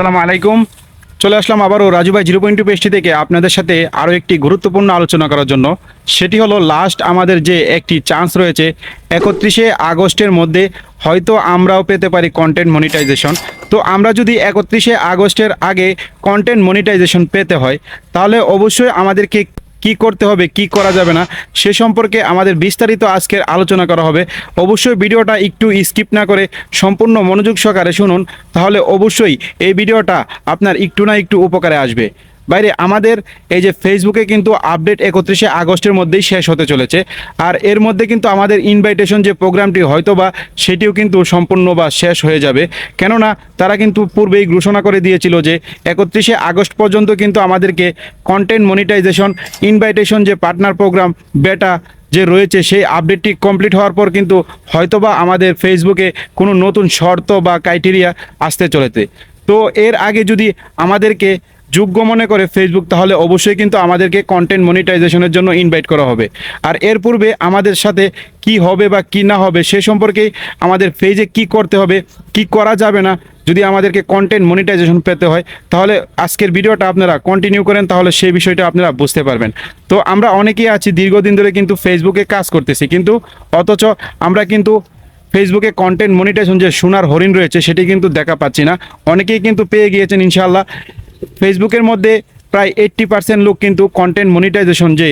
আসসালামু আলাইকুম। চলে আসলাম আবারও রাজুভাই জিরো পয়েন্ট টু পেজটি থেকে আপনাদের সাথে আরও একটি গুরুত্বপূর্ণ আলোচনা করার জন্য। সেটি হলো লাস্ট আমাদের যে একটি চান্স রয়েছে, একত্রিশে আগস্টের মধ্যে হয়তো আমরাও পেতে পারি কন্টেন্ট মনিটাইজেশন তো আমরা যদি একত্রিশে আগস্টের আগে কন্টেন্ট মনিটাইজেশন পেতে হয়, তাহলে অবশ্যই আমাদেরকে কি করতে হবে, কি করা যাবে না, সে সম্পর্কে আমাদের বিস্তারিত আজকের আলোচনা করা হবে। অবশ্যই ভিডিওটা একটু স্কিপ না করে সম্পূর্ণ মনোযোগ সহকারে শুনুন, তাহলে অবশ্যই এই ভিডিওটা আপনার একটু না একটু উপকারে আসবে। বাইরে আমাদের এই যে ফেসবুকে কিন্তু আপডেট একত্রিশে আগস্টের মধ্যেই শেষ হতে চলেছে। আর এর মধ্যে কিন্তু আমাদের ইনভাইটেশন যে প্রোগ্রামটি হয়তো বা সেটিও কিন্তু সম্পূর্ণ বা শেষ হয়ে যাবে। কেননা তারা কিন্তু পূর্বেই ঘোষণা করে দিয়েছিল যে একত্রিশে আগস্ট পর্যন্ত কিন্তু আমাদেরকে কন্টেন্ট মনিটাইজেশন ইনভাইটেশন যে পার্টনার প্রোগ্রাম বেটা যে রয়েছে সেই আপডেটটি কমপ্লিট হওয়ার পর কিন্তু হয়তোবা আমাদের ফেসবুকে কোনো নতুন শর্ত বা ক্রাইটেরিয়া আসতে চলেছে। তো এর আগে যদি আমাদেরকে যোগ্য মনে করে ফেসবুক তাহলে অবশ্যই কিন্তু আমাদেরকে কন্টেন্ট মনিটাইজেশনের জন্য ইনভাইট করা হবে। আর এর পূর্বে আমাদের সাথে কি হবে বা কি না হবে, সে সম্পর্কেই আমাদের পেজে কি করতে হবে, কি করা যাবে না, যদি আমাদেরকে কন্টেন্ট মনিটাইজেশন পেতে হয়, তাহলে আজকের ভিডিওটা আপনারা কন্টিনিউ করেন, তাহলে সেই বিষয়টা আপনারা বুঝতে পারবেন। তো আমরা অনেকেই আছি, দীর্ঘদিন ধরে কিন্তু ফেসবুকে কাজ করতেছি, কিন্তু অথচ আমরা কিন্তু ফেসবুকে কন্টেন্ট মনিটাইজেশন যে সোনার হরিণ রয়েছে, সেটি কিন্তু দেখা পাচ্ছি না। অনেকেই কিন্তু পেয়ে গিয়েছেন, ইনশাআল্লাহ। ফেসবুকের মধ্যে প্রায় এইট্টি পার্সেন্ট লোক কিন্তু কন্টেন্ট মনিটাইজেশন যে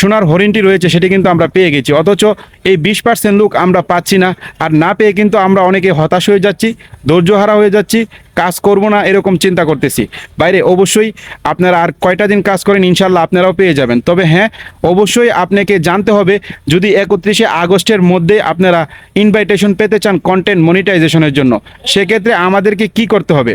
সোনার হরিণটি রয়েছে সেটি কিন্তু আমরা পেয়ে গেছি। অথচ এই বিশ পার্সেন্ট লোক আমরা পাচ্ছি না। আর না পেয়ে কিন্তু আমরা অনেকে হতাশ হয়ে যাচ্ছি, ধৈর্যহারা হয়ে যাচ্ছি, কাজ করব না এরকম চিন্তা করতেছি। বাইরে অবশ্যই আপনারা আর কয়টা দিন কাজ করেন ইনশাল্লাহ আপনারাও পেয়ে যাবেন। তবে হ্যাঁ অবশ্যই আপনাকে জানতে হবে, যদি একত্রিশে আগস্টের মধ্যে আপনারা ইনভাইটেশন পেতে চান কন্টেন্ট মনিটাইজেশনের জন্য, সেক্ষেত্রে আমাদেরকে কি করতে হবে?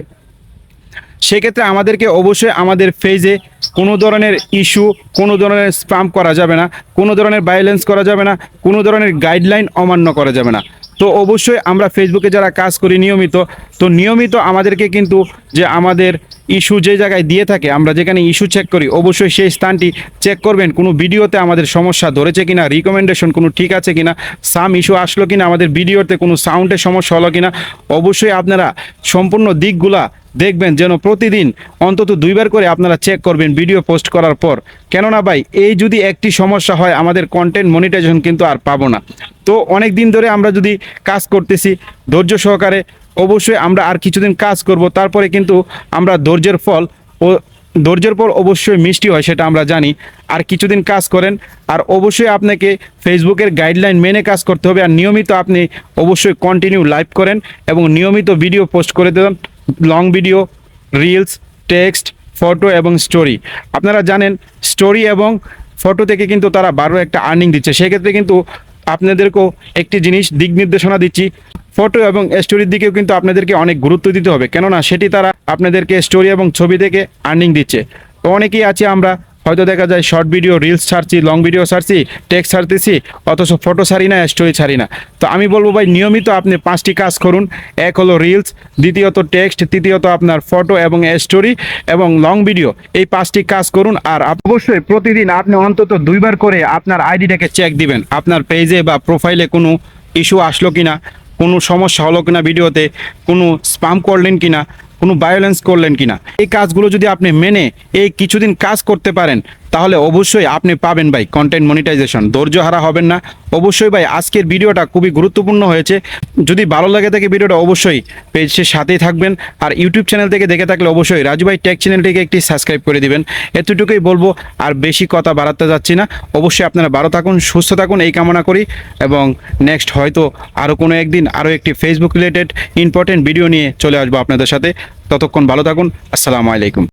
সেক্ষেত্রে আমাদেরকে অবশ্যই আমাদের ফেজে কোনো ধরনের ইস্যু কোনো ধরনের স্পাম করা যাবে না, কোনো ধরনের ভায়োলেন্স করা যাবে না, কোনো ধরনের গাইডলাইন অমান্য করা যাবে না। তো অবশ্যই আমরা ফেসবুকে যারা কাজ করি নিয়মিত, তো নিয়মিত আমাদেরকে কিন্তু যে আমাদের ইস্যু যে জায়গায় দিয়ে থাকে, আমরা যেখানে ইস্যু চেক করি, অবশ্যই সেই স্থানটি চেক করবেন। কোনো ভিডিওতে আমাদের সমস্যা ধরেছে কিনা রিকমেন্ডেশন কোনো ঠিক আছে কিনা সাম ইস্যু আসলো কিনা, আমাদের ভিডিওতে কোনো সাউন্ডের সমস্যা হলো কিনা, অবশ্যই আপনারা সম্পূর্ণ দিকগুলা দেখবেন যেন প্রতিদিন অন্তত দুইবার করে আপনারা চেক করবেন ভিডিও পোস্ট করার পর। কেননা ভাই, এই যদি একটি সমস্যা হয়, আমাদের কন্টেন্ট মনিটাইজেশন কিন্তু আর পাবো না। তো অনেক দিন ধরে আমরা যদি কাজ করতেছি ধৈর্য সহকারে, অবশ্যই আমরা আর কিছুদিন কাজ করব। তারপরে কিন্তু আমরা ধৈর্যের ফল ও ধৈর্যের পর অবশ্যই মিষ্টি হয়, সেটা আমরা জানি। আর কিছুদিন কাজ করেন, আর অবশ্যই আপনাকে ফেসবুকের গাইডলাইন মেনে কাজ করতে হবে। আর নিয়মিত আপনি অবশ্যই কন্টিনিউ লাইভ করেন এবং নিয়মিত ভিডিও পোস্ট করে দেন। Long video reels text photo এবং স্টোরি আপনারা জানেন স্টোরি এবং ফটো থেকে কিন্তু তারা বারো একটা আর্নিং দিচ্ছে। সেক্ষেত্রে কিন্তু আপনাদেরকেও একটি জিনিস দিক নির্দেশনা দিচ্ছি। ফটো এবং স্টোরির দিকেও কিন্তু আপনাদেরকে অনেক গুরুত্ব দিতে হবে। কেননা সেটি তারা আপনাদেরকে স্টোরি এবং ছবি থেকে আর্নিং দিচ্ছে। তো অনেকেই আছে আমরা হয়তো দেখা যায় শর্ট ভিডিও রিলস ছাড়ছি লং ভিডিও ছাড়ছি টেক্সট ছাড়তেছি, অথচ ফটো ছাড়ি না স্টোরি ছাড়ি না। তো আমি বলব ভাই, নিয়মিত আপনি পাঁচটি কাজ করুন। এক হলো রিলস দ্বিতীয়ত টেক্সট তৃতীয়ত আপনার ফটো এবং স্টোরি এবং লং ভিডিও এই পাঁচটি কাজ করুন আর অবশ্যই প্রতিদিন আপনি অন্তত দুইবার করে আপনার আইডিটাকে চেক দিবেন। আপনার পেজে বা প্রোফাইলে কোনো ইস্যু আসলো কিনা, কোনো সমস্যা হলো কিনা ভিডিওতে কোনো স্পাম করলেন কিনা কোনো ভায়োলেন্স করলেন কিনা? এই কাজগুলো যদি আপনি মেনে এই কিছুদিন কাজ করতে পারেন তাহলে অবশ্যই আপনি পাবেন ভাই কন্টেন্ট মনিটাইজেশন ধৈর্য হারা হবেন না। অবশ্যই ভাই, আজকের ভিডিওটা খুবই গুরুত্বপূর্ণ হয়েছে। যদি ভালো লাগে থাকে ভিডিওটা অবশ্যই পেজের সাথেই থাকবেন। আর ইউটিউব চ্যানেল থেকে দেখে থাকলে অবশ্যই রাজু ভাই টেক চ্যানেলটিকে একটি সাবস্ক্রাইব করে দিবেন। এতটুকুই বলব, আর বেশি কথা বাড়াতে যাচ্ছি না। অবশ্যই আপনারা ভালো থাকুন, সুস্থ থাকুন, এই কামনা করি। এবং নেক্সট হয়তো আরও কোনো একদিন আরও একটি ফেসবুক রিলেটেড ইম্পর্টেন্ট ভিডিও নিয়ে চলে আসব আপনাদের সাথে। ততক্ষণ ভালো থাকুন। আসসালামু আলাইকুম।